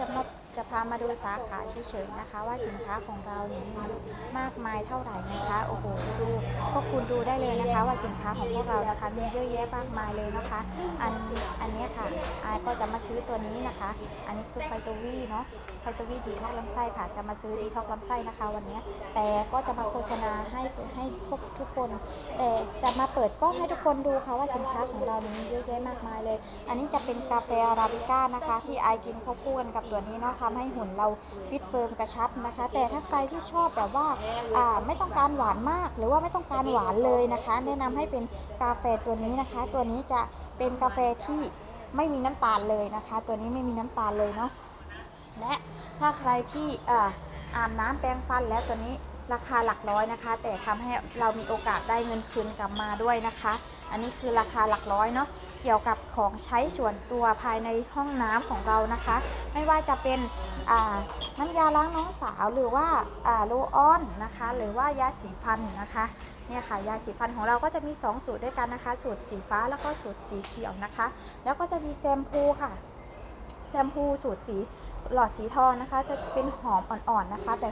จะมา จะพามาดูสาขาเฉยๆนะคะ ว่าสินค้าของเราเนี่ยมีมากมายเท่าไหร่นะคะโอ้โหดูพวกคุณดูได้เลยนะคะ ว่าสินค้าของพวกเรานะคะมีเยอะแยะมากมายเลยนะคะ อันอันนี้ค่ะอายก็จะมาซื้อตัวนี้นะคะ อันนี้คือไฟโตวีเนาะไฟโตวีดีท็อกลำไส้ค่ะจะมาซื้อดีท็อกลำไส้นะคะ วันนี้แต่ก็จะมาโฆษณาให้ให้พวกทุกคน แต่จะมาเปิดกล้องให้ทุกคนดูค่ะว่าสินค้าของเราเนี่ยมีเยอะแยะมากมายเลย อันนี้จะเป็นกาแฟอาราบิก้านะคะ ที่ไอกินควบคู่กันกับตัวนี้เนาะทำให้หุ่นเราฟิตเฟิร์มกระชับนะคะ แต่ถ้าใครที่ชอบแบบว่าอ่าไม่ต้องการหวานมาก หรือว่าไม่ต้องการหวานเลยนะคะ แนะนำให้เป็นกาแฟตัวนี้นะคะ ตัวนี้จะเป็นกาแฟที่ไม่มีน้ำตาลเลยนะคะ ตัวนี้ไม่มีน้ำตาลเลยเนาะและถ้าใครที่อ่าอาบน้ำแปรงฟันแล้วตัวนี้ราคาหลักร้อยนะคะ แต่ทำให้เรามีโอกาสได้เงินคืนกลับมาด้วยนะคะ อันนี้คือราคาหลักร้อยเนาะเกี่ยวกับของใช้ส่วนตัวภายในห้องน้ำของเรานะคะ ไม่ว่าจะเป็นอ่าน้ำยาล้างน้องสาวหรือว่าอ่าโลออนนะคะ หรือว่ายาสีฟันนะคะเนี่ยค่ะยาสีฟันของเราก็จะมี 2 สูตรด้วยกันนะคะ สูตรสีฟ้าแล้วก็สูตรสีเขียวนะคะ แล้วก็จะมีแชมพูค่ะแชมพูสูตรสีหลอดสีทองนะคะ จะเป็นหอมอ่อนๆนะคะ แต่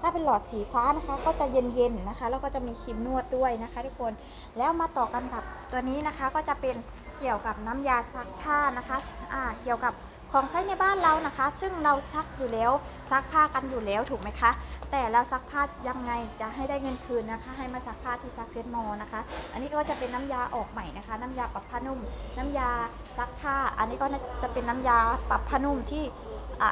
ถ้าเป็นหลอดสีฟ้านะคะ ก็จะเย็นๆนะคะ แล้วก็จะมีครีมนวดด้วยนะคะ ทุกคน แล้วมาต่อกันกับตัวนี้นะคะ ก็จะเป็นเกี่ยวกับน้ำยาซักผ้านะคะอ่าเกี่ยวกับของใช้ในบ้านเรานะคะ ซึ่งเราซักอยู่แล้วซักผ้ากันอยู่แล้วถูกไหมคะ แต่เราซักผ้ายังไงจะให้ได้เงินคืนนะคะ ให้มาซักผ้าที่ซักเซ็ตมอนะคะ อันนี้ก็จะเป็นน้ำยาออกใหม่นะคะ น้ำยาปรับผ้านุ่ม น้ำยาซักผ้า อันนี้ก็จะเป็นน้ำยาปรับผ้านุ่มที่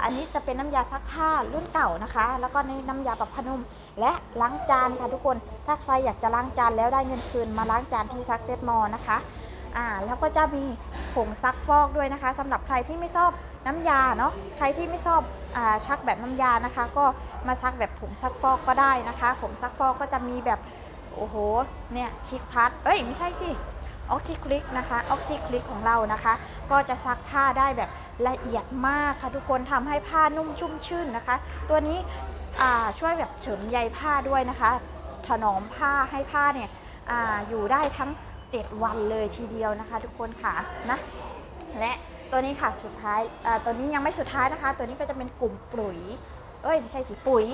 อันนี้จะเป็นน้ำยาซักผ้ารุ่นเก่านะคะ แล้วก็ในน้ำยาปรับผ้านุ่มและล้างจานค่ะทุกคน ถ้าใครอยากจะล้างจานแล้วได้เงินคืนมาล้างจานที่ซักเซ็ตมอนะคะอ่าแล้วก็จะมีผงซักฟอกด้วยนะคะสำหรับใครที่ไม่ชอบน้ำยาเนาะใครที่ไม่ชอบอ่าชักแบบน้ำยานะคะ ก็มาซักแบบผงซักฟอกก็ได้นะคะผงซักฟอกก็จะมีแบบโอ้โหเนี่ยคลิกพัดเอ้ยไม่ใช่สิออกซิคลิกนะคะออกซิคลิกของเรานะคะ ก็จะซักผ้าได้แบบ ละเอียดมากค่ะทุกคนทำให้ผ้านุ่มชุ่มชื่นนะคะ ตัวนี้ช่วยแบบเฉิมใยผ้าด้วยนะคะ ถนอมผ้าให้ผ้าเนี่ยออยู่ได้ทั้ง 7 วันเลยทีเดียวนะคะ ทุกคนค่ะนะและตัวนี้ค่ะสุดท้ายตัวนี้ยังไม่สุดท้ายนะคะ ตัวนี้ก็จะเป็นกลุ่มปุ๋ย เอ้ยไม่ใช่สิปุ๋ย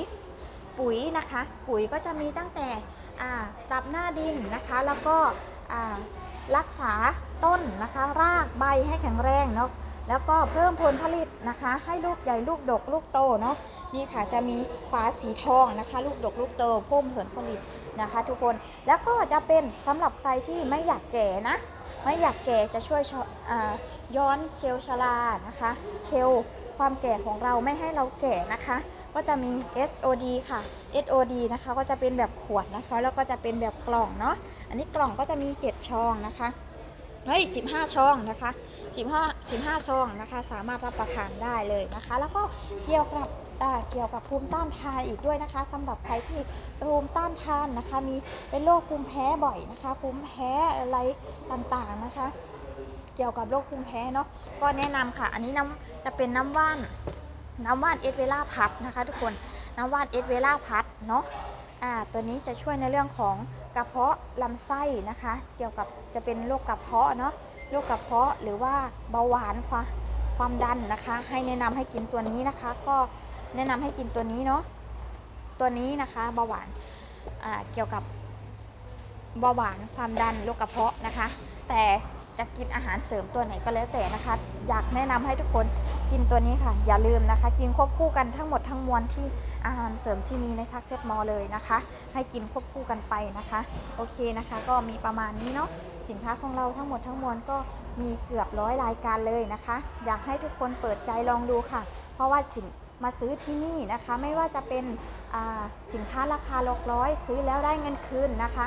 ปุ๋ยนะคะ ปุ๋ยก็จะมีตั้งแต่ปรับหน้าดินนะคะ แล้วก็รักษาต้นนะคะ รากใบให้แข็งแรงเนาะ แล้วก็เพิ่มผลผลิตนะคะ ให้ลูกใหญ่ลูกดกลูกโตเนาะนี่ค่ะจะมีฝาสีทองนะคะ ลูกดกลูกโตเพิ่มผลผลิตนะคะ ทุกคนแล้วก็จะเป็นสำหรับใครที่ไม่อยากแก่นะ ไม่อยากแก่จะช่วยย้อนเซลล์ชรานะคะ เชลความแก่ของเราไม่ให้เราแก่นะคะ ก็จะมี SOD ค่ะ SOD นะคะก็จะเป็นแบบขวดนะคะ แล้วก็จะเป็นแบบกล่องเนาะอันนี้กล่องก็จะมี 7 ช่องนะคะ เฮ้ย15ช่องนะคะ15 15ช่องนะคะ สามารถรับประทานได้เลยนะคะ แล้วก็เกี่ยวกับอ่าเกี่ยวกับภูมิต้านทานอีกด้วยนะคะสำหรับใครที่ภูมิต้านทานนะคะ มีเป็นโรคภูมิแพ้บ่อยนะคะ ภูมิแพ้อะไรต่างๆนะคะ เกี่ยวกับโรคภูมิแพ้เนาะก็แนะนำค่ะ อันนี้น้ำจะเป็นน้ำว่านน้ำว่านเอสเวล่าพัดนะคะ ทุกคนน้ำว่านเอสเวล่าพัดเนาะ ตัวนี้จะช่วยในเรื่องของกระเพาะลำไส้นะคะ เกี่ยวกับจะเป็นโรคกระเพาะเนาะโรคกระเพาะหรือว่าเบาหวานความความดันนะคะ ให้แนะนำให้กินตัวนี้นะคะ ก็แนะนำให้กินตัวนี้เนาะตัวนี้นะคะเบาหวานเกี่ยวกับเบาหวานความดันโรคกระเพาะนะคะ แต่ จะกินอาหารเสริมตัวไหนก็แล้วแต่นะคะ อยากแนะนำให้ทุกคนกินตัวนี้ค่ะ อย่าลืมนะคะ กินควบคู่กันทั้งหมดทั้งมวลที่อาหารเสริมที่มีในซักเซ็ตมอเลยนะคะ ให้กินควบคู่กันไปนะคะ โอเคนะคะ ก็มีประมาณนี้เนาะสินค้าของเราทั้งหมดทั้งมวลก็มีเกือบร้อยรายการเลยนะคะ อยากให้ทุกคนเปิดใจลองดูค่ะ เพราะว่าสินมาซื้อที่นี่นะคะ ไม่ว่าจะเป็นสินค้าราคาหลักร้อย ซื้อแล้วได้เงินคืนนะคะ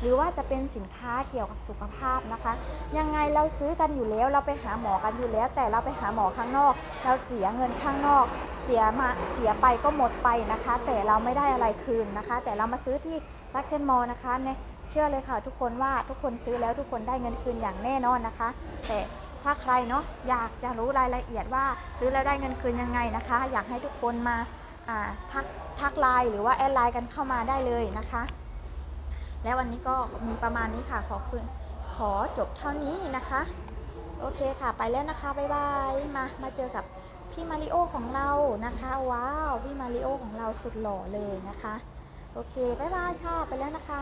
หรือว่าจะเป็นสินค้าเกี่ยวกับสุขภาพนะคะ ยังไงเราซื้อกันอยู่แล้วเราไปหาหมอกันอยู่แล้ว แต่เราไปหาหมอข้างนอก เราเสียเงินข้างนอก เสียมาเสียไปก็หมดไปนะคะ แต่เราไม่ได้อะไรคืนนะคะ แต่เรามาซื้อที่ซักเซนมอนะคะเนี่ยเชื่อเลยค่ะทุกคนว่าทุกคนซื้อแล้วทุกคนได้เงินคืนอย่างแน่นอนนะคะ แต่ถ้าใครเนาะอยากจะรู้รายละเอียดว่าซื้อแล้วได้เงินคืนยังไงนะคะ อยากให้ทุกคนมาอ่าทักทักไลน์หรือว่าแอดไลน์กันเข้ามาได้เลยนะคะ และวันนี้ก็มีประมาณนี้ค่ะ ขอคืนขอจบเท่านี้นะคะ โอเคค่ะ ไปแล้วนะคะ บ๊ายบาย มา มาเจอกับพี่มาริโอของเรานะคะ ว้าว พี่มาริโอของเราสุดหล่อเลยนะคะ โอเค บ๊ายบายค่ะ ไปแล้วนะคะ